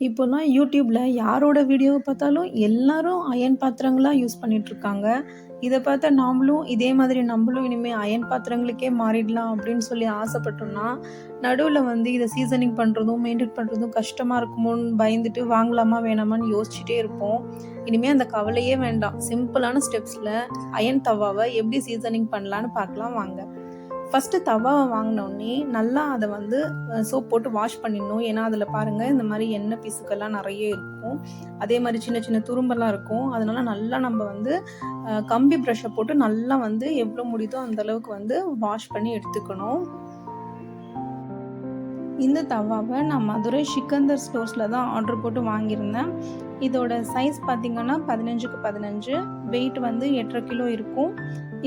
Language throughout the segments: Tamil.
இப்போலாம் யூடியூப்பில் யாரோட வீடியோவை பார்த்தாலும் எல்லாரும் அயர்ன் பாத்திரங்களாக யூஸ் பண்ணிகிட்ருக்காங்க இதை பார்த்தா நாமளும் இதே மாதிரி நம்மளும் இனிமேல் அயர்ன் பாத்திரங்களுக்கே மாறிடலாம் அப்படின்னு சொல்லி ஆசைப்பட்டோம்னா, நடுவில் வந்து இதை சீசனிங் பண்ணுறதும் மெயின்டைன் பண்ணுறதும் கஷ்டமாக இருக்குமோன்னு பயந்துட்டு வாங்கலாமா வேணாமான்னு யோசிச்சுட்டே இருப்போம். இனிமே அந்த கவலையே வேண்டாம். சிம்பிளான ஸ்டெப்ஸில் அயர்ன் தவாவை எப்படி சீசனிங் பண்ணலான்னு பார்க்கலாம் வாங்க. ஃபஸ்ட்டு தவாவை வாங்கினோடனே நல்லா அதை வந்து சோப் போட்டு வாஷ் பண்ணிடணும். ஏன்னா, அதில் பாருங்கள் இந்த மாதிரி எண்ணெய் பிசுக்கெல்லாம் நிறைய இருக்கும். அதே மாதிரி சின்ன சின்ன துரும்பெல்லாம் இருக்கும். அதனால நல்லா நம்ம வந்து கம்பி ப்ரெஷ்ஷை போட்டு நல்லா வந்து எவ்வளோ முடியுதோ அந்த அளவுக்கு வந்து வாஷ் பண்ணி எடுத்துக்கணும். இந்த தவாவை நான் மதுரை சிக்கந்தர் ஸ்டோர்ஸில் தான் ஆர்டர் போட்டு வாங்கியிருந்தேன். இதோட சைஸ் பார்த்திங்கன்னா பதினஞ்சுக்கு பதினஞ்சு வெயிட் வந்து 8 1/2 கிலோ இருக்கும்.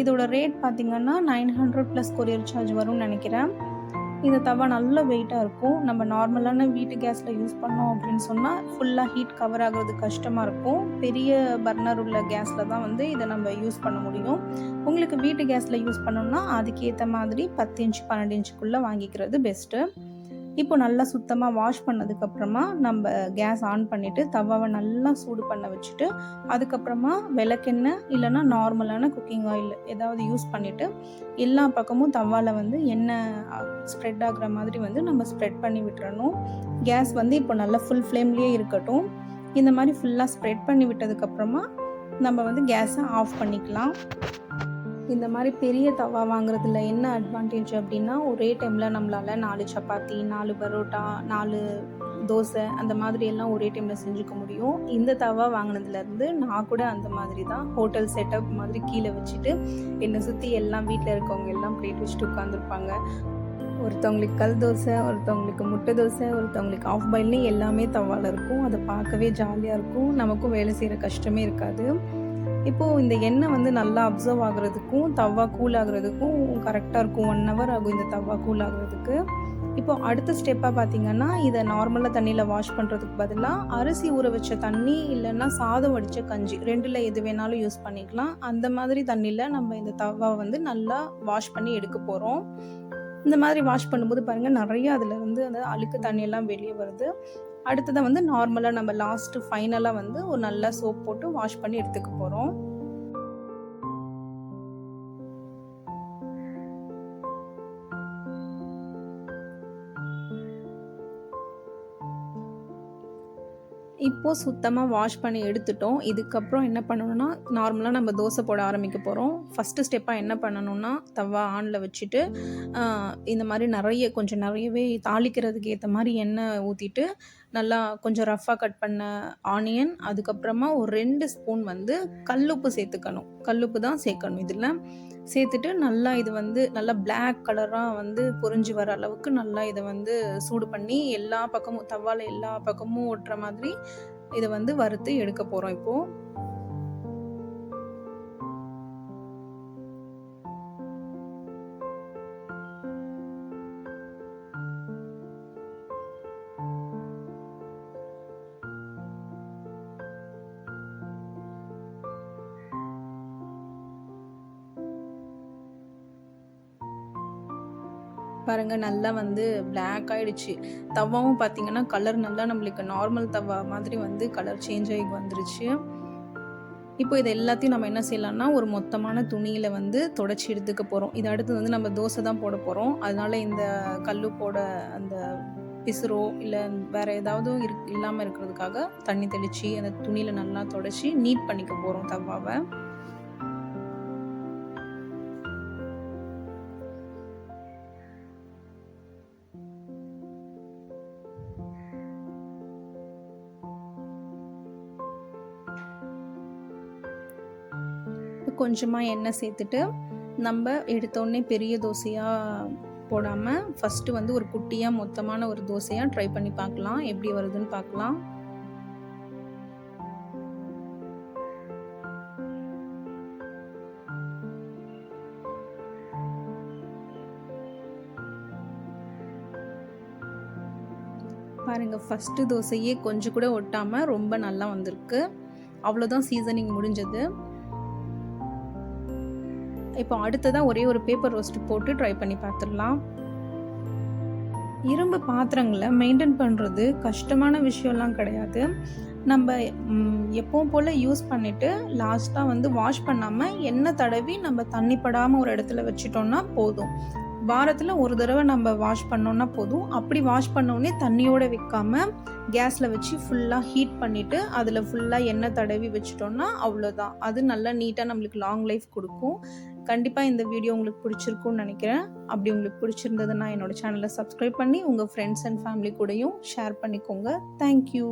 இதோட ரேட் பார்த்திங்கன்னா nine hundred plus courier charge வரும்னு நினைக்கிறேன் இந்த தவா நல்ல வெயிட்டாக இருக்கும். நம்ம நார்மலான வீட்டு கேஸில் யூஸ் பண்ணோம் அப்படின்னு சொன்னால் ஃபுல்லாக ஹீட் கவர் ஆகுறது கஷ்டமாக இருக்கும். பெரிய பர்னர் உள்ள கேஸில் தான் வந்து இதை நம்ம யூஸ் பண்ண முடியும். உங்களுக்கு வீட்டு கேஸில் யூஸ் பண்ணோம்னா அதுக்கேற்ற மாதிரி பத்து இன்ச்சு பன்னெண்டு இன்ச்சுக்குள்ளே வாங்கிக்கிறது பெஸ்ட்டு. இப்போ நல்லா சுத்தமாக வாஷ் பண்ணதுக்கப்புறமா, நம்ம கேஸ் ஆன் பண்ணிவிட்டு தவாவை நல்லா சூடு பண்ண வச்சுட்டு, அதுக்கப்புறமா விளக்கெண்ணெய் இல்லைன்னா நார்மலான குக்கிங் ஆயில் ஏதாவது யூஸ் பண்ணிவிட்டு எல்லா பக்கமும் தவாவில் வந்து எண்ணெய் ஸ்ப்ரெட் ஆகுற மாதிரி வந்து நம்ம ஸ்ப்ரெட் பண்ணி விட்டுறணும். கேஸ் வந்து இப்போ நல்லா ஃபுல் ஃப்ளேம்லேயே இருக்கட்டும். இந்த மாதிரி ஃபுல்லாக ஸ்ப்ரெட் பண்ணி விட்டதுக்கப்புறமா, நம்ம வந்து கேஸை ஆஃப் பண்ணிக்கலாம். இந்த மாதிரி பெரிய தவா வாங்குறதுல என்ன அட்வான்டேஜ் அப்படின்னா ஒரே டைமில் நம்மளால் நாலு சப்பாத்தி, நாலு பரோட்டா, நாலு தோசை அந்த மாதிரி எல்லாம் ஒரே டைமில் செஞ்சுக்க முடியும். இந்த தவா வாங்கினதுலேருந்து நான் கூட அந்த மாதிரி தான் ஹோட்டல் செட்டப் மாதிரி கீழே வச்சுட்டு, என்னை சுற்றி எல்லாம் வீட்டில் இருக்கவங்க எல்லாம் பிளேட் வச்சுட்டு உட்காந்துருப்பாங்க. ஒருத்தவங்களுக்கு கல் தோசை, ஒருத்தவங்களுக்கு முட்டை தோசை, ஒருத்தவங்களுக்கு ஆஃப் பாயில்னு எல்லாமே தவால இருக்கும். அதை பார்க்கவே ஜாலியாக இருக்கும். நமக்கும் வேலை செய்கிற கஷ்டமே இருக்காது. இப்போ இந்த எண்ணெய் வந்து நல்லா அப்சர்வ் ஆகுறதுக்கும், தவா கூல் ஆகுறதுக்கும் கரெக்டாக இருக்கும். ஒன் ஹவர் ஆகும் இந்த தவா கூல் ஆகுறதுக்கு. இப்போ அடுத்த ஸ்டெப்பாக பார்த்தீங்கன்னா, இதை நார்மலாக தண்ணியில் வாஷ் பண்ணுறதுக்கு பதிலாக அரிசி ஊற வச்ச தண்ணி இல்லைன்னா சாதம் வடித்த கஞ்சி ரெண்டில் எது வேணாலும் யூஸ் பண்ணிக்கலாம். அந்த மாதிரி தண்ணியில் நம்ம இந்த தவாவ வந்து நல்லா வாஷ் பண்ணி எடுக்க போகிறோம் இந்த மாதிரி வாஷ் பண்ணும்போது பாருங்கள் நிறையா அதில் வந்து அந்த அழுக்கு தண்ணியெல்லாம் வெளியே வருது. அடுத்ததை வந்து நார்மலாக நம்ம லாஸ்ட்டு ஃபைனலாக வந்து ஒரு நல்லா சோப் போட்டு வாஷ் பண்ணி எடுத்துக்க போகிறோம் இப்போ சுத்தமாக வாஷ் பண்ணி எடுத்துட்டோம். இதுக்கப்புறம் என்ன பண்ணணும்னா, நார்மலாக நம்ம தோசை போட ஆரம்பிக்க போகிறோம் ஃபர்ஸ்ட்டு ஸ்டெப்பாக என்ன பண்ணணும்னா, தவா ஆனில் வச்சுட்டு, இந்த மாதிரி நிறைய கொஞ்சம் நிறையவே தாளிக்கிறதுக்கு ஏற்ற மாதிரி எண்ணெய் ஊற்றிட்டு நல்லா கொஞ்சம் ரஃப்பாக கட் பண்ண ஆனியன், அதுக்கப்புறமா ஒரு ரெண்டு ஸ்பூன் வந்து கல்லுப்பு சேர்த்துக்கணும். கல்லுப்பு தான் சேர்க்கணும் இதில் சேர்த்துட்டு நல்லா இது வந்து நல்லா பிளாக் கலராக வந்து பொரிஞ்சு வர அளவுக்கு நல்லா இதை வந்து சூடு பண்ணி, எல்லா பக்கமும் தவால எல்லா பக்கமும் ஒட்டுற மாதிரி இதை வந்து வறுத்து எடுக்க போகிறோம் இப்போது பாருங்கள் நல்லா வந்து பிளாக் ஆகிடுச்சு தவாவும் பார்த்தீங்கன்னா, கலர் நல்லா நம்மளுக்கு நார்மல் தவா மாதிரி வந்து கலர் சேஞ்ச் ஆகி வந்துருச்சு. இப்போ இது எல்லாத்தையும் நம்ம என்ன செய்யலாம்னா, ஒரு மொத்தமான துணியில் வந்து தொடச்சி எடுத்துக்க போகிறோம் இது அடுத்து வந்து நம்ம தோசை தான் போட போகிறோம் அதனால் இந்த கல்லுப்போட அந்த பிசுரோ இல்லை வேறு ஏதாவது இருக் இல்லாமல் இருக்கிறதுக்காக தண்ணி தெளித்து அந்த துணியில் நல்லா தொடச்சி நீட் பண்ணிக்க போகிறோம் தவாவை கொஞ்சமாக எண்ணெய் சேர்த்துட்டு, நம்ம எடுத்தோடனே பெரிய தோசையாக போடாமல் ஃபர்ஸ்ட்டு வந்து ஒரு குட்டியாக மொத்தமான ஒரு தோசையாக ட்ரை பண்ணி பார்க்கலாம். எப்படி வருதுன்னு பார்க்கலாம். பாருங்க ஃபர்ஸ்ட்டு தோசையே கொஞ்சம் கூட ஒட்டாமல் ரொம்ப நல்லா வந்திருக்கு. அவ்வளோதான் சீசனிங் முடிஞ்சது. இப்போ அடுத்ததான் ஒரே ஒரு பேப்பர் ரோஸ்ட் போட்டு ட்ரை பண்ணி பார்த்துடலாம். இரும்பு பாத்திரங்களை மெயின்டைன் பண்ணுறது கஷ்டமான விஷயம்லாம் கிடையாது நம்ம எப்போவும் எப்பவும் போல் யூஸ் பண்ணிவிட்டு லாஸ்ட்டாக வந்து வாஷ் பண்ணாமல் எண்ணெய் தடவி நம்ம தண்ணி படாமல் ஒரு இடத்துல வச்சிட்டோம்னா போதும் வாரத்தில் ஒரு தடவை நம்ம வாஷ் பண்ணோன்னா போதும். அப்படி வாஷ் பண்ணோடனே தண்ணியோடு வைக்காமல் கேஸில் வச்சு ஃபுல்லாக ஹீட் பண்ணிவிட்டு அதில் ஃபுல்லாக எண்ணெய் தடவி வச்சிட்டோன்னா அவ்வளோதான் அது நல்லா நீட்டாக நம்மளுக்கு லாங் லைஃப் கொடுக்கும். கண்டிப்பாக இந்த வீடியோ உங்களுக்கு பிடிச்சிருக்கும்னு நினைக்கிறேன். அப்படி உங்களுக்கு பிடிச்சிருந்ததுன்னா என்னோட சேனலை சப்ஸ்கிரைப் பண்ணி உங்கள் ஃப்ரெண்ட்ஸ் அண்ட் ஃபேமிலி கூடயும் ஷேர் பண்ணிக்கோங்க. Thank you